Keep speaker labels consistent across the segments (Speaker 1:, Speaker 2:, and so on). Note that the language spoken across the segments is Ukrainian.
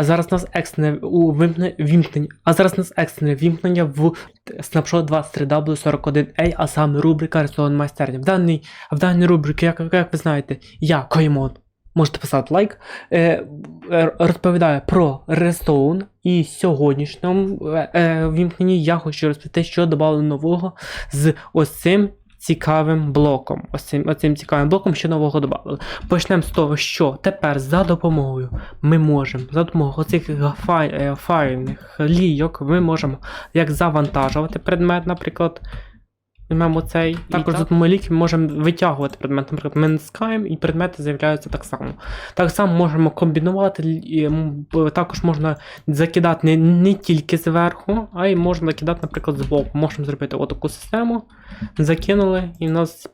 Speaker 1: а зараз у нас екстрене вімкнення, а зараз у нас екстрене вімкнення в Snapshot 23W41A, а саме рубрика «Рестован майстерня. В даній в даній рубриці, як, як ви знаєте, я Коймон, можете писати лайк, е, е, розповідаю про Redstone і в сьогоднішньому е, е вімкненні я хочу розповісти, що додали нового з ось цим цікавим блоком. Ось цим, ось цим цікавим блоком, що нового додали. Почнемо з того, що тепер за допомогою ми можемо, за допомогою цих е, файних лійок, ми можемо як завантажувати предмет, наприклад. Візьмемо цей. Також за допомогою ліків можемо витягувати предмети, наприклад, ми натискаємо і предмети з'являються так само. Так само можемо комбінувати, також можна закидати не, не тільки зверху, а й можна закидати, наприклад, з боку. Можемо зробити отаку систему. Закинули, і в нас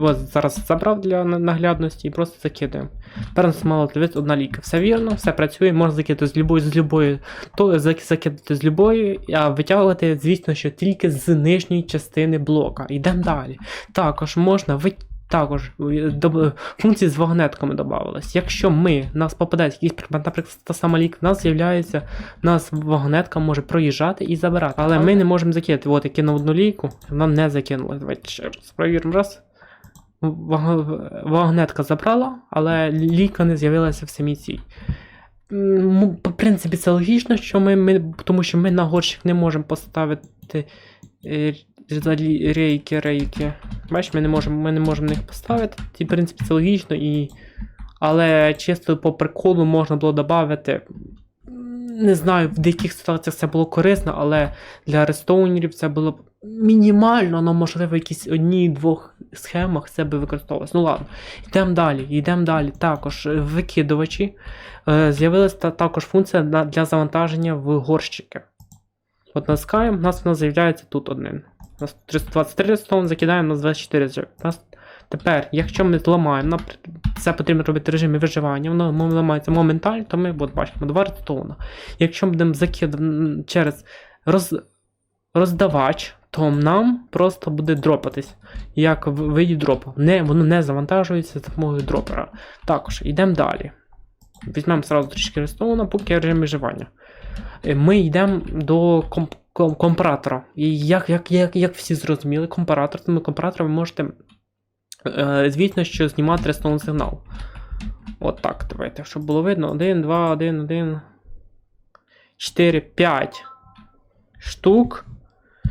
Speaker 1: Ось зараз забрав для наглядності і просто закидаємо. Перенос мало одна ліка. Все вірно, все працює, можна закидати з любої, з любої, то закидати з любої, а витягувати, звісно, що тільки з нижньої частини блока. Йдемо далі. Також можна витягувати. Також функції з вагонетками додавалися. Якщо ми, нас попадають якісь наприклад, та сама лік, в нас з'являється, нас вагонетка може проїжджати і забирати. Але ми не можемо закинути. От я кинув одну ліку, вона не закинула. Давайте ще раз провіримо раз вагонетка забрала, але ліка не з'явилася в самій цій. В принципі, це логічно, що ми, ми, тому що ми на горщик не можемо поставити е, рейки рейки. Бач, ми не можемо ми не можемо їх поставити. І, в принципі, це логічно. і... Але чисто по приколу можна було додати. Не знаю, в деяких ситуаціях це було корисно, але для рестоунерів це було мінімально, ну, можливо, якісь одній-двох схемах це би використовувалось. Ну ладно, йдемо далі. Йдемо далі. Також е, викидувачі. Е, З'явилася також функція для завантаження в горщики. От натискаємо, у нас вона з'являється тут один. У нас 323 рестон, закидаємо на 24 нас Тепер, якщо ми зламаємо, це потрібно робити в режимі виживання, воно ламається моментально, то ми от, бачимо 2 редстоуна. Якщо ми будемо закидати через роз, роздавач, то нам просто буде дропатись. Як в виді дропу. Не, Воно не завантажується за допомогою дропера. Також йдемо далі. Візьмемо сразу трішки рестована, поки режим виживання. Е, ми йдемо до комп комп компаратора. І як як, як, як всі зрозуміли, компаратор, тому компаратор ви можете, е, звісно, що знімати рестовний сигнал. От так, давайте, щоб було видно. 1, 2, 1, 1. 4, 5 штук.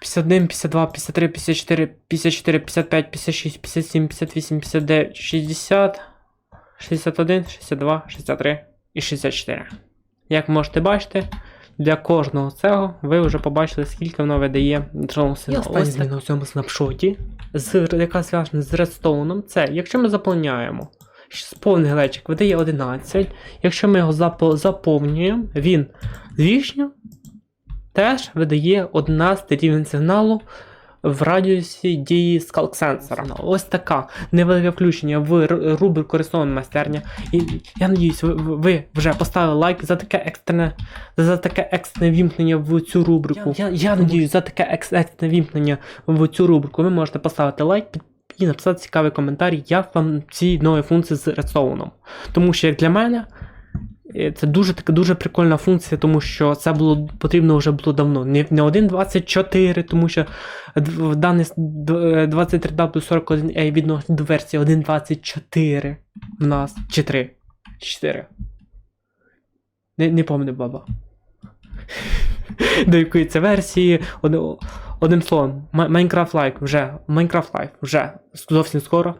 Speaker 1: 51, 52, 53, 54, 54, 55, 56, 57, 58, 59, 60, 61, 62, 63 і 64. Як можете бачити, для кожного цього ви вже побачили, скільки воно видає сигналу. І остання зміна у цьому снапшоті, з, яка зв'язана з редстоуном, це якщо ми заповняємо повний глечик видає 11, якщо ми його зап заповнюємо, він вішню Теж видає одна з рівень сигналу в радіусі дії скалк-сенсора. Ось така невелике включення в рубрику рисована майстерня. І я надіюсь, ви, ви вже поставили лайк за таке екстрене за таке екстрене вімкнення в цю рубрику. Я, я, я надіюсь, за таке екстрене вімкнення в цю рубрику ви можете поставити лайк. І написати цікавий коментар, як вам ці нові функції з Тому що, як для мене, Е, це дуже така дуже прикольна функція, тому що це було потрібно вже було давно. Не не 1.24, тому що в даний 23W41A е, е, відносно до версії 1.24 в нас. Чи 3. 4. Не не пам'ятаю баба. До якої це версії. Одним словом, Minecraft Life вже. Minecraft Life вже зовсім скоро.